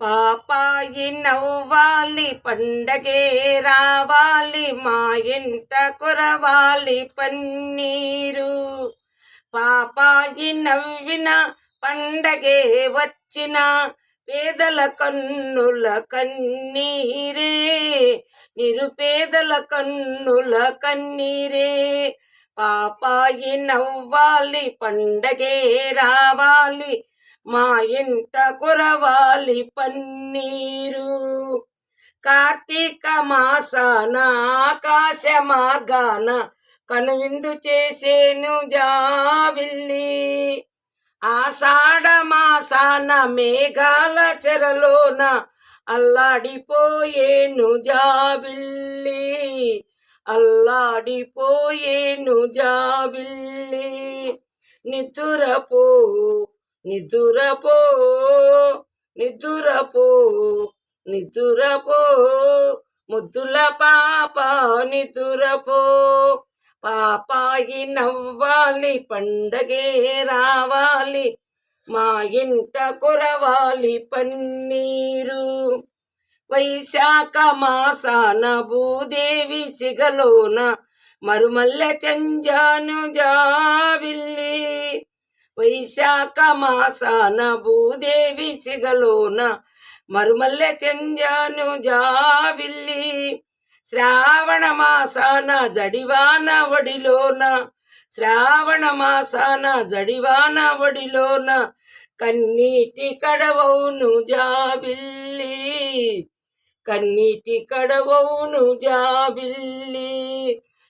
పాపాయి నవ్వాలి పండగే రావాలి మా ఇంట కురవాలి పన్నీరు. పాపాయి నవ్విన పండగే వచ్చిన పేదల కన్నుల కన్నీరే. నిరుపేదల కన్నుల కన్నీరే. పాపాయి నవ్వాలి పండగే రావాలి మా ఇంట కురవాలి పన్నీరు. కార్తీక మాసాన ఆకాశ మార్గాన కనువిందు చేసేను జావిల్లి. ఆషాఢ మాసాన మేఘాల చెరలోన అల్లాడిపోయేను జాబిల్లి అల్లాడిపోయేను జాబిల్లి నితురపో నిదురపో నిదురపో నిదురపో. ముద్దుల పాప నిదురపో. పాపాయి నవ్వాలి పండగే రావాలి. మా ఇంట కురవాలి పన్నీరు. వైశాఖ మాసాన భూదేవి సిగలోన మరుమల్ల చంజాను జావిల్లి. వైశాఖ మాసాన భూదేవి సిగలోన మరుమల్లె చెందాను జాబిల్లి శ్రావణ మాసాన జడివాన వడిలోన శ్రావణ మాసాన జడివాన వడిలోన కన్నీటి కడవౌను జాబిల్లి కన్నీటి కడవౌను జాబిల్లి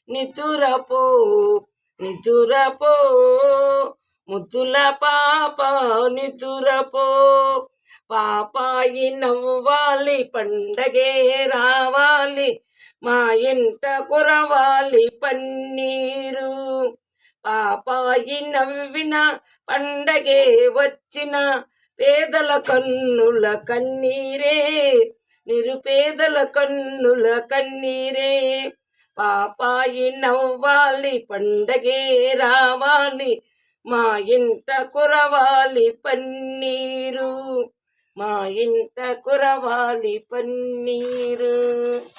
నితురపో నితురపో. ముద్దుల పాప నితురపో పాపాయి నవ్వాలి పండగే రావాలి మా ఇంట కురవాలి పన్నీరు. పాపాయి నవ్విన పండగే వచ్చిన పేదల కన్నుల కన్నీరే. నిరుపేదల కన్నుల కన్నీరే. పాపాయి నవ్వాలి పండగే రావాలి మా ఇంట కురవాలి పన్నీరు. మా ఇంట కురవాలి పన్నీరు.